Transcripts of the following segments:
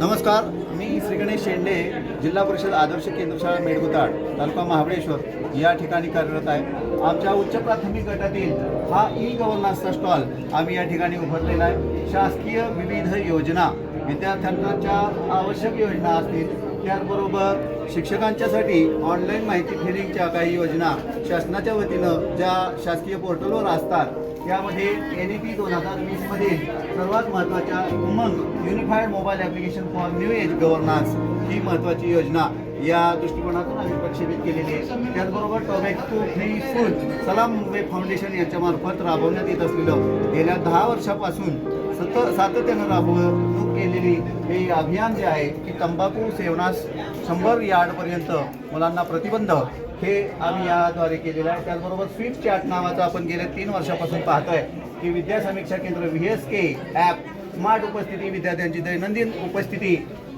नमस्कार मी श्री गणेश शेंडे जिल्हा परिषद आदर्श केंद्रशाळा मेडगुताड तालुका महाबळेश्वर या ठिकाणी कार्यरत आहे. आमच्या उच्च प्राथमिक गटातील हा ई गव्हर्नन्सचा स्टॉल आम्ही या ठिकाणी उभारलेला आहे. शासकीय विविध योजना विद्यार्थ्यांच्या आवश्यक योजना असतील त्याचबरोबर शिक्षकांच्यासाठी ऑनलाईन माहिती फिलिंगच्या काही योजना शासनाच्या वतीनं ज्या शासकीय पोर्टलवर असतात त्यामध्ये एन ई पी दोन हजार वीसमधील सर्वात महत्त्वाच्या Umang unified mobile application for new age governance ही महत्त्वाची योजना या दृष्टिकोनातून आम्ही प्रक्षेपित केलेली आहे. त्याचबरोबर टोबॅको फ्री फूड सलाम मुंबई फाउंडेशन यांच्यामार्फत राबवण्यात येत असलेलं गेल्या दहा वर्षापासून सत सातत्यानं राबवणूक केलेली हे अभियान जे आहे की तंबाखू सेवनास शंभर यार्डपर्यंत मुलांना प्रतिबंध हे आम्ही याद्वारे केलेलं आहे. त्याचबरोबर स्वीट चॅट नावाचं आपण गेल्या तीन वर्षापासून पाहतोय की Vidya Samiksha Kendra V S K app smart उपस्थिती विद्यार्थ्यांची दैनंदिन उपस्थिती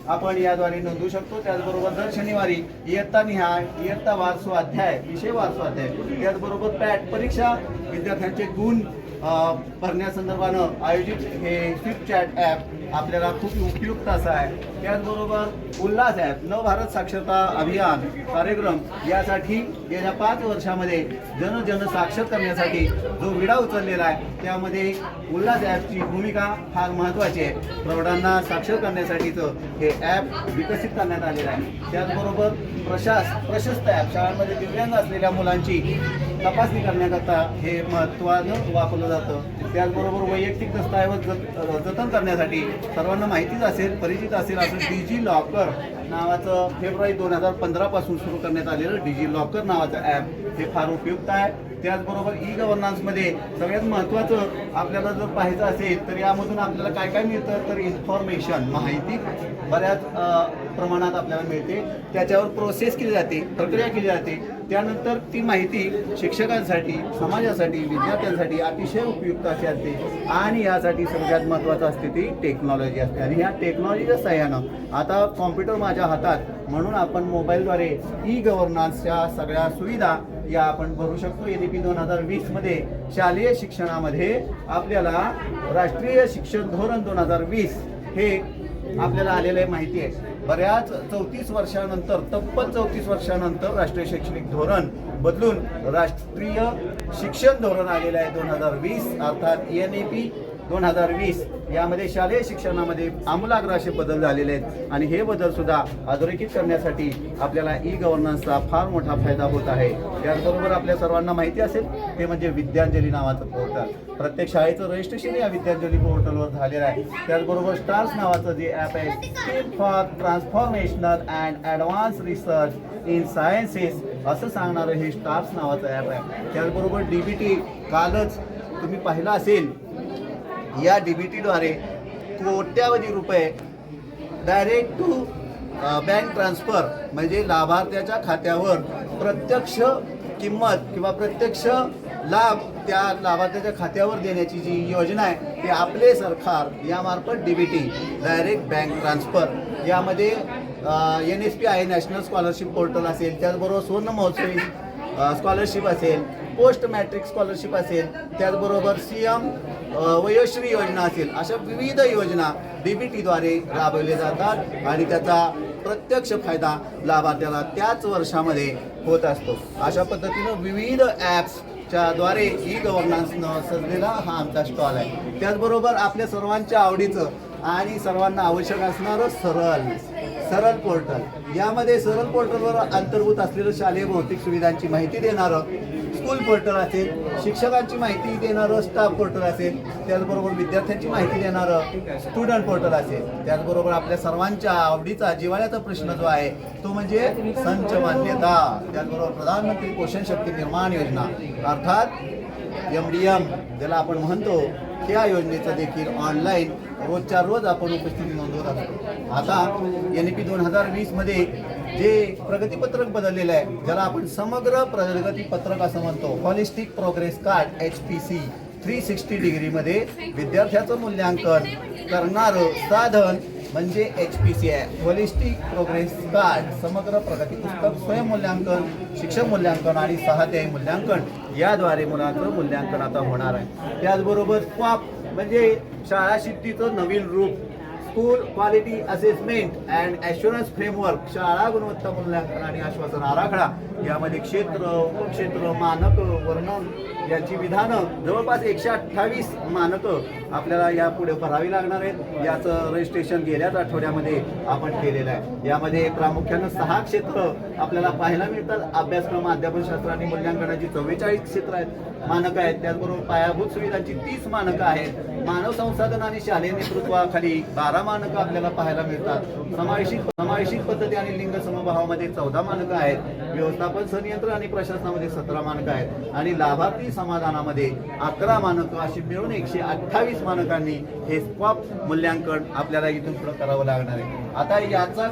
आपण याद्वारे नोंदवू शकतो. त्याचबरोबर दर शनिवारी इयत्ता निहाय इयत्ता वार स्वाध्याय विषय वार स्वाध्याय त्याचबरोबर पॅट परीक्षा विद्यार्थ्यांचे गुण भरण्यासंदर्भानं आयोजित हे स्विफ्ट चॅट ॲप आपल्याला खूप उपयुक्त असं आहे. त्याचबरोबर उल्हास ॲप नवभारत साक्षरता अभियान कार्यक्रम यासाठी गेल्या पाच वर्षामध्ये जनजन साक्षर करण्यासाठी जो विडा उचललेला आहे त्यामध्ये उल्हास ॲपची भूमिका फार महत्त्वाची आहे. प्रौढांना साक्षर करण्यासाठीचं हे ॲप विकसित करण्यात आलेलं आहे. त्याचबरोबर प्रशास प्रशस्त ॲप शाळांमध्ये दिव्यांग असलेल्या मुलांची तपासणी करण्याकरता हे महत्त्वानं वापरलं जातं. त्याचबरोबर वैयक्तिक दस्तऐवज जत जतन करण्यासाठी सर्वांना माहितीच असेल परिचित असेल असं डिजी लॉकर नावाचं फेब्रुवारी दोन हजार पंधरापासून सुरू करण्यात आलेलं डिजी लॉकर नावाचं ॲप हे फार उपयुक्त आहे. त्याचबरोबर ई गव्हर्नन्समध्ये सगळ्यात महत्त्वाचं आपल्याला जर पाहायचं असेल तर यामधून आपल्याला काय काय मिळतं? तर इन्फॉर्मेशन माहिती बऱ्याच प्रमाणात आपल्याला मिळते. त्याच्यावर प्रोसेस केली जाते प्रक्रिया केली जाते. त्यानंतर ती माहिती शिक्षकांसाठी समाजासाठी विद्यार्थ्यांसाठी अतिशय उपयुक्त अशी असते. आणि यासाठी सगळ्यात महत्त्वाचं असते ती टेक्नॉलॉजी असते. आणि ह्या टेक्नॉलॉजीच्या सहाय्यानं आता कॉम्प्युटर माझ्या हातात. म्हणून आपण मोबाईलद्वारे ई गव्हर्नन्सच्या सगळ्या सुविधा या आपण भरू शकतो. एन ई पी दोन हजार वीसमध्ये शालेय शिक्षणामध्ये आपल्याला राष्ट्रीय शिक्षण धोरण दोन हजार वीस हे आपल्याला आलेलं आहे माहिती आहे. बऱ्याच चौतीस वर्षानंतर तब्बल चौतीस वर्षानंतर राष्ट्रीय शैक्षणिक धोरण बदलून राष्ट्रीय शिक्षण धोरण आलेलं आहे दोन हजार वीस अर्थात एन ए पी दोन हजार वीस यामध्ये शालेय शिक्षणामध्ये आमूलाग्र असे बदल झालेले आहेत. आणि हे बदल सुद्धा अधोरेखित करण्यासाठी आपल्याला ई गव्हर्नन्सचा फार मोठा फायदा होत आहे. त्याचबरोबर आपल्या सर्वांना माहिती असेल ते म्हणजे विद्यांजली नावाचं पोर्टल. प्रत्येक शाळेचं रजिस्ट्रेशन या विद्यांजली पोर्टलवर झालेलं आहे. त्याचबरोबर स्टार्स नावाचं जे ॲप आहे skill for transformational and advance research in sciences असं सांगणारं हे स्टार्स नावाचं ॲप आहे. त्याचबरोबर डी बी टी कालच तुम्ही पाहिलं असेल या डी बी टीद्वारे कोट्यावधी रुपये डायरेक्ट टू बँक ट्रान्सफर म्हणजे लाभार्थ्याच्या खात्यावर प्रत्यक्ष किंमत किंवा प्रत्यक्ष लाभ त्या लाभार्थ्याच्या खात्यावर देण्याची जी योजना आहे ती आपले सरकार यामार्फत D B T direct bank transfer यामध्ये एन एस पी आहे नॅशनल स्कॉलरशिप पोर्टल असेल त्याचबरोबर सुवर्ण महोत्सवी स्कॉलरशिप असेल. पोस्ट मॅट्रिक स्कॉलरशिप असेल त्याचबरोबर सी एम वयोश्री योजना असेल अशा विविध योजना डी बी टीद्वारे राबवल्या जातात आणि त्याचा प्रत्यक्ष फायदा लाभार्थ्याला त्याच वर्षामध्ये होत असतो. अशा पद्धतीनं विविध ॲप्सच्या द्वारे ई गव्हर्नन्सनं सजलेला हा आमचा स्टॉल आहे. त्याचबरोबर आपल्या सर्वांच्या आवडीचं आणि सर्वांना आवश्यक असणारं सरळ सरल पोर्टल. यामध्ये सरल पोर्टलवर अंतर्भूत असलेलं शालेय भौतिक सुविधांची माहिती देणारं स्कूल पोर्टल असेल शिक्षकांची माहिती देणारं स्टाफ पोर्टल असेल त्याचबरोबर विद्यार्थ्यांची माहिती देणारं स्टुडंट पोर्टल असेल. त्याचबरोबर आपल्या सर्वांच्या आवडीचा जिव्हाळ्याचा प्रश्न जो आहे तो म्हणजे संच मान्यता. त्याचबरोबर प्रधानमंत्री पोषण शक्ती निर्माण योजना. अर्थात एम डी एम ज्याला आपण म्हणतो त्या योजनेचं देखील ऑनलाईन रोजच्या रोज आपण उपस्थिती नोंदवत असतो. आता एन पी दोन हजार वीसमध्ये जे प्रगतीपत्रक बदललेलं आहे ज्याला आपण समग्र प्रगतीपत्रक असं म्हणतो holistic progress card H P C three sixty डिग्रीमध्ये विद्यार्थ्याचं मूल्यांकन करणारं साधन म्हणजे एच पी सी आहे. होलिस्टिक प्रोग्रेस कार्ड समग्र प्रगती पुस्तक स्वयंमूल्यांकन शिक्षक मूल्यांकन आणि सहाध्यायी मूल्यांकन याद्वारे मुलांचं मूल्यांकन आता होणार आहे. त्याचबरोबर स्वाप म्हणजे शाळा शिस्तीचं नवीन रूप school quality assessment and assurance framework शाळा गुणवत्ता मूल्यांकन आणि आश्वासन आराखडा यामध्ये क्षेत्र उपक्षेत्र मानक वर्णन याची विधानं जवळपास एकशे अठ्ठावीस मानकं आपल्याला यापुढे भरावी लागणार आहेत. याचं रजिस्ट्रेशन गेल्याच आठवड्यामध्ये आपण केलेलं आहे. यामध्ये प्रामुख्यानं सहा क्षेत्र आपल्याला पाहायला मिळतात. अभ्यासक्रम अध्यापनशास्त्र आणि मूल्यांकनाची चव्वेचाळीस क्षेत्र आहेत. मानकं आहेत. त्याचबरोबर पायाभूत सुविधांची तीस मानकं आहेत. मानव संसाधन आणि शालेय नेतृत्वाखाली बारा मानकं आपल्याला पाहायला मिळतात. समावेशित समावेशित पद्धती आणि लिंग समभावामध्ये चौदा मानकं आहेत. व्यवस्थापन संयंत्र आणि प्रशासनामध्ये सतरा मानकं आहेत. आणि लाभार्थी समाधानामध्ये अकरा मानकं अशी मिळून एकशे अठ्ठावीस मानकांनी हे स्पॉप मूल्यांकन आपल्याला इथून पुढे करावं लागणार आहे. आता याचा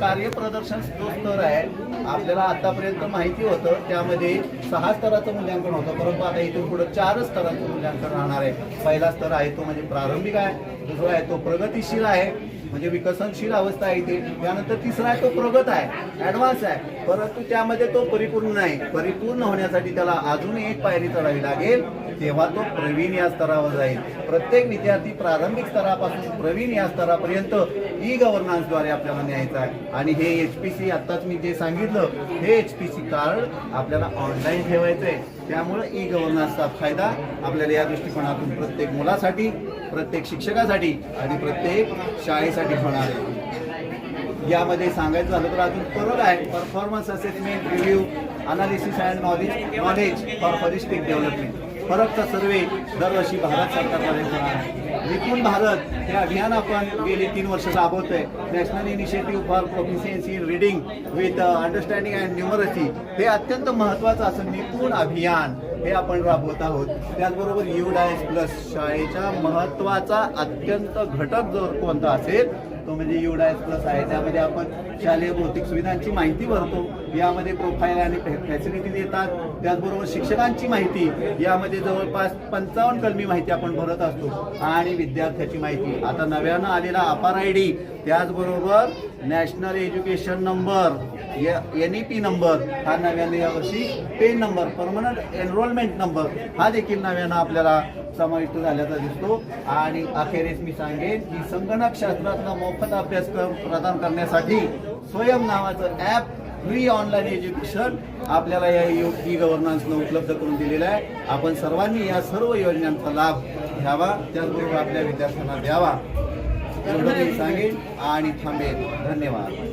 कार्यप्रदर्शन जो स्तर आहे आपल्याला आतापर्यंत माहिती होतं त्यामध्ये सहा स्तराचं मूल्यांकन होतं. परंतु आता इथून पुढे चार स्तराचं मूल्यांकन राहणार आहे. पहिला स्तर आहे तो म्हणजे प्रारंभिक आहे दुसरा आहे तो प्रगतिशील आहे म्हणजे विकसनशील अवस्था आहे इथे त्यानंतर तिसरा आहे तो प्रगत आहे ऍडव्हान्स आहे. परंतु त्यामध्ये तो परिपूर्ण नाही. परिपूर्ण होण्यासाठी त्याला अजून एक पायरी चढावी लागेल. तेव्हा तो प्रवीण या स्तरावर जाईल. प्रत्येक विद्यार्थी प्रारंभिक स्तरापासून प्रवीण या स्तरापर्यंत ई गव्हर्नन्सद्वारे आपल्याला न्यायचं आहे. आणि हे एच पी सी आत्ताच मी जे सांगितलं हे एच पी सी कार्ड आपल्याला ऑनलाईन ठेवायचं आहे त्यामुळे ई गव्हर्नन्सचा फायदा आपल्याला या दृष्टिकोनातून प्रत्येक मुलासाठी प्रत्येक शिक्षकासाठी आणि प्रत्येक शाळेसाठी होणार. आहे यामध्ये सांगायचं झालं तर अजून परत आहे. Performance assessment review analysis and knowledge knowledge for holistic development फरकचा survey दरवर्षी भारत सरकारमध्ये होणार आहे. विकून भारत हे अभियान आपण गेली तीन वर्ष राबवतोय. National initiative for proficiency in reading with understanding and numeracy हे अत्यंत महत्त्वाचं असं निपुण अभियान हे आपण राबवत आहोत. त्याचबरोबर यू डायस प्लस शाळेच्या महत्त्वाचा अत्यंत घटक जर कोणता असेल तो म्हणजे युडायस प्लस आहे. त्यामध्ये आपण शालेय भौतिक सुविधांची माहिती भरतो. यामध्ये प्रोफाईल आणि फॅसिलिटीज येतात त्याचबरोबर शिक्षकांची माहिती. यामध्ये जवळपास पंचावन्न कलमी माहिती आपण भरत असतो. आणि विद्यार्थ्याची माहिती. आता नव्यानं आलेला अपार आय डी. त्याचबरोबर national education number N E P number हा नव्याने यावर्षी PEN number permanent enrolment number हा देखील नव्यानं आपल्याला समाविष्ट झाल्याचा दिसतो. आणि अखेरीस मी सांगेन की संगणक शास्त्रातला मोफत अभ्यासक्रम प्रदान करण्यासाठी स्वयं नावाचं ॲप फ्री ऑनलाईन एज्युकेशन आपल्याला या ई गव्हर्नन्सनं उपलब्ध करून दिलेलं आहे. आपण सर्वांनी या सर्व योजनांचा लाभ घ्यावा. त्याचबरोबर आपल्या विद्यार्थ्यांना द्यावा. एवढं मी सांगेन आणि थांबेन. धन्यवाद.